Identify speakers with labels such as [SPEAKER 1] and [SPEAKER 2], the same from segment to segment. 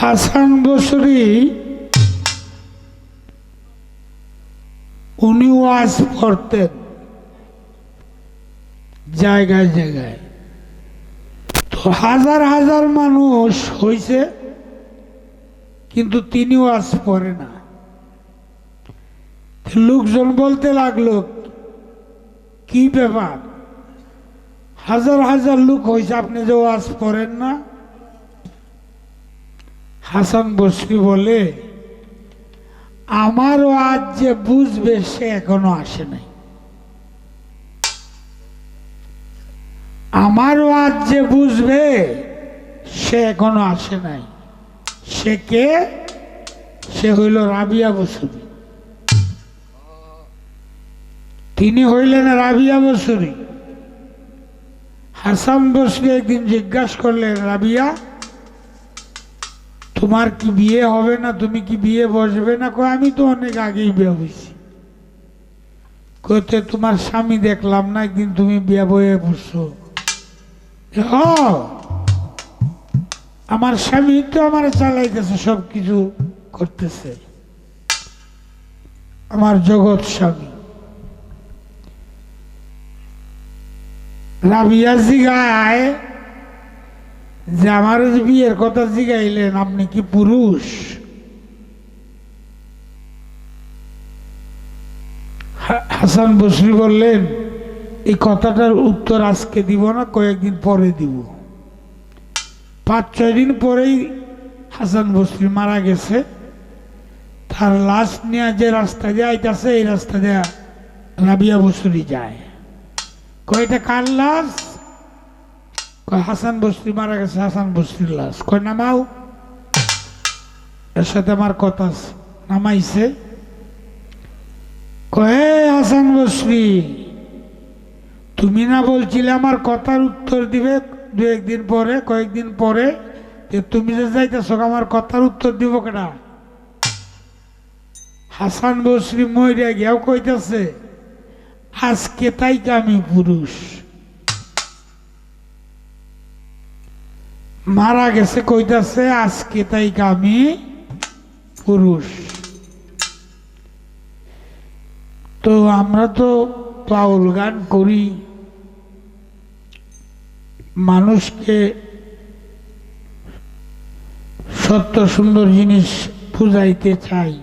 [SPEAKER 1] হাসান বসরি, উনি ওয়াজ করতেন। জায়গায় জায়গায়। তো হাজার হাজার মানুষ হয়েছে কিন্তু তিনি ওয়াজ পড়ে না। লোকজন বলতে লাগল, কি ব্যাপার? হাজার হাজার লোক হয়েছে আপনি যে ওয়াজ পড়েন না? হাসান বসরি বলে, আমারও আজ যে বুঝবে সে এখনও আসে নাই। আমারও আজ যে বুঝবে সে এখনও আসে নাই। সে কে? সে হইল রাবিয়া বসুরি। তিনি হইলেন রাবিয়া বসুরি। হাসান বসরি একদিন জিজ্ঞাসা করলেন, রাবিয়া তোমার কি বিয়ে হবে না? তুমি কি বিয়ে বসবে না? কো আমি তো অনেক আগেই বিয়ে হয়েছি। কোতে তোমার স্বামী দেখলাম না, একদিন তুমি বিয়ে বয়ে বসছো আমার স্বামী তো আমার চালাইতেছে, সব কিছু করতেছে। আমার জগৎ স্বামী। রাবিয়া জিগায় যে আমার বিয়ের কথা জিগাইলেন, আপনি কি পুরুষ? হাসান বসরি বললেন, এই কথাটার উত্তর আজকে দিব না, কয়েকদিন পরে দিব। পাঁচ, ছয় দিন পরেই হাসান বসরি মারা গেছে। তার লাশ নিয়ে যে রাস্তা দিয়ে আইতাছে, এই রাস্তা দিয়ে রাবিয়া বসরি যায়। কয়টা কার লাশ? কয়, হাসান বস্তি মারা গেছে, হাসান বস্তির লাশ। কয়, নামাও। এর সাথে আমার কথা আছে। নামাইছে। কয়ে হাসান বস্রি তুমি না বলছিলে আমার কথার উত্তর দিবে দু একদিন পরে, কয়েকদিন পরে, যে তুমি যে যাইতেছ, আমার কথার উত্তর দিব কেনা হাসান বস্রি মইরা গিয়াও কইতেছে, আজকে তাই আমি পুরুষ। মারা গেছে, কইতাছে, আজকে তাই আমি পুরুষ। তো আমরা তো পাউল গান করি। মানুষকে সত্য সুন্দর জিনিস বুঝাইতে চাই।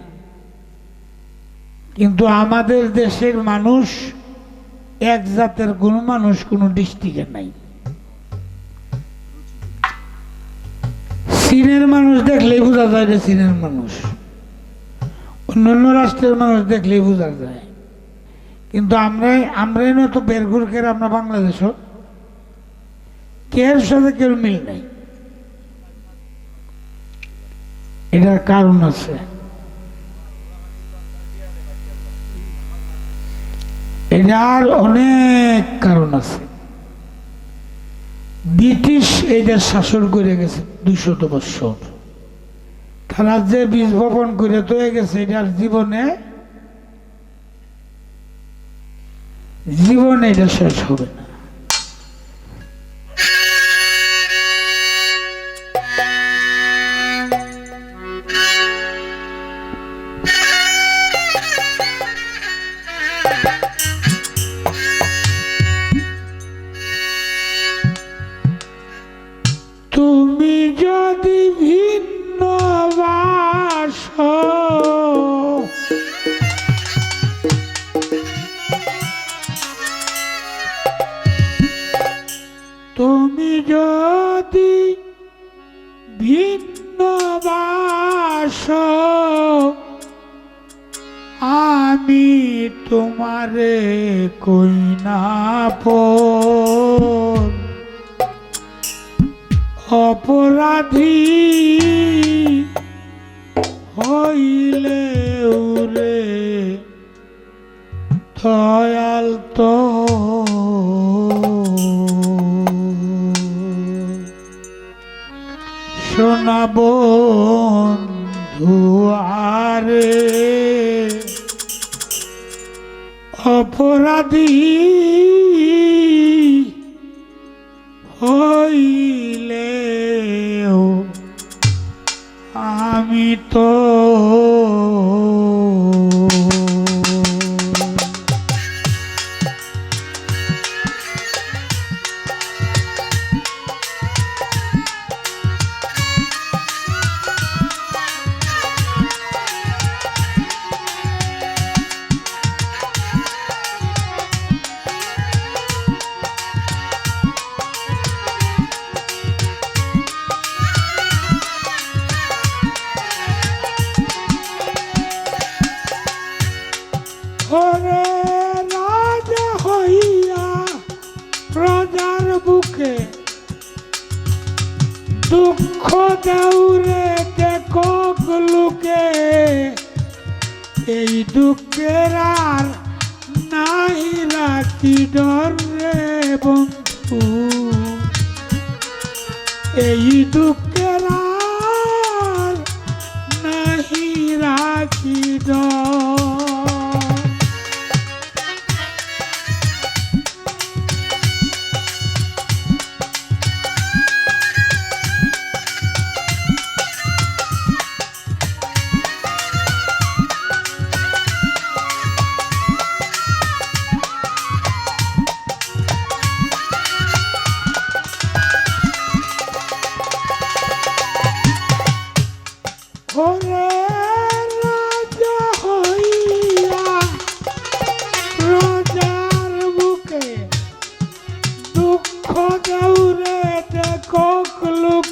[SPEAKER 1] কিন্তু আমাদের দেশের মানুষ, এক জাতের কোনো মানুষ কোনো ডিস্ট্রিক্টে নাই। চীনের মানুষ দেখলেই বোঝা যায় যে চীনের মানুষ। অন্যান্য রাষ্ট্রের মানুষ দেখলেই বোঝা যায়। কিন্তু আমরা আমরাই না তো বেরঘুর খের আমরা বাংলাদেশও। কের সাথে কেউ মিল নেই। এটার কারণ আছে। এটার অনেক কারণ আছে। ব্রিটিশ এইটা শাসন করে গেছে। দুইশত বৎসর। তারা যে বীজ বপন করে তৈরি গেছে, এটার জীবনে জীবনে এটা শেষ হবে না। তুমি যদি ভিন্ন বাস। তুমি যদি ভিন্ন বাস আমি তোমারে কই না অপরাধী হইলে উরে দয়াল তো। শোনাব ধুয়ারে অপরাধী তো খোদাউরে একক লোকে এই দুঃখের আর নাই রাতি ডরে বন্ধু। এই দুঃখের আর নাহি রাখি ডর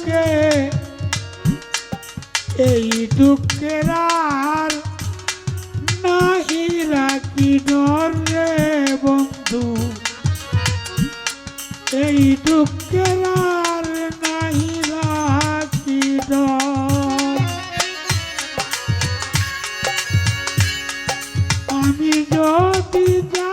[SPEAKER 1] দুঃখে এই দুঃখের আর নাহি রাখি ডরে বন্ধু। এই দুঃখের আর নাহি রাখি ডর আমি যদি যা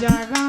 [SPEAKER 1] Jaga.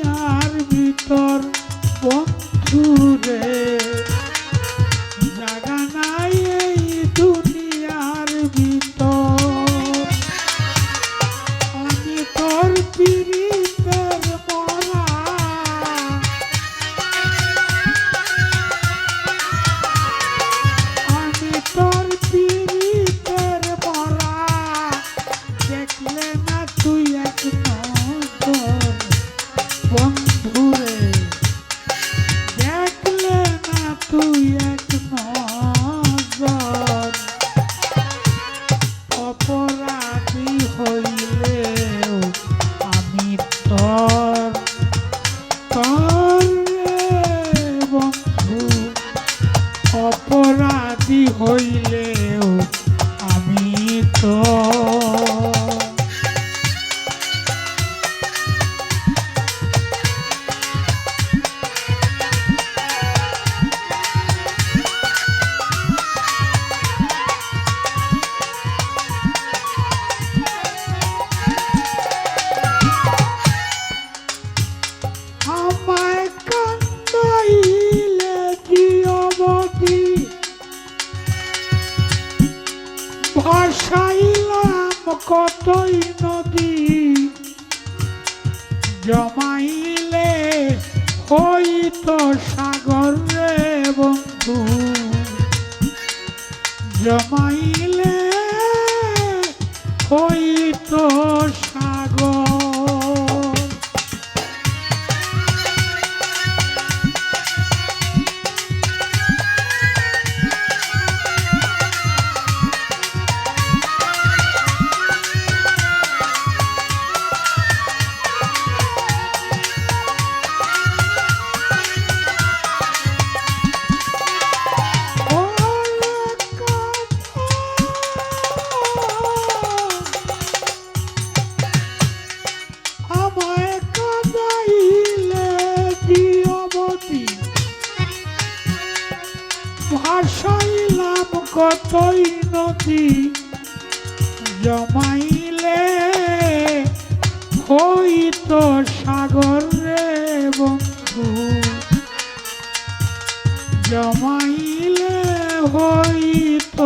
[SPEAKER 1] দুনিয়ার ভিতর বন্ধুরে। তো কতই নদী জমাইলে হইত সাগর রে বন্ধু। জমাইলে কতই নদী জমাইলে হইত সাগর রে বন্ধু। জমাইলে হইত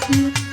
[SPEAKER 1] Thank you.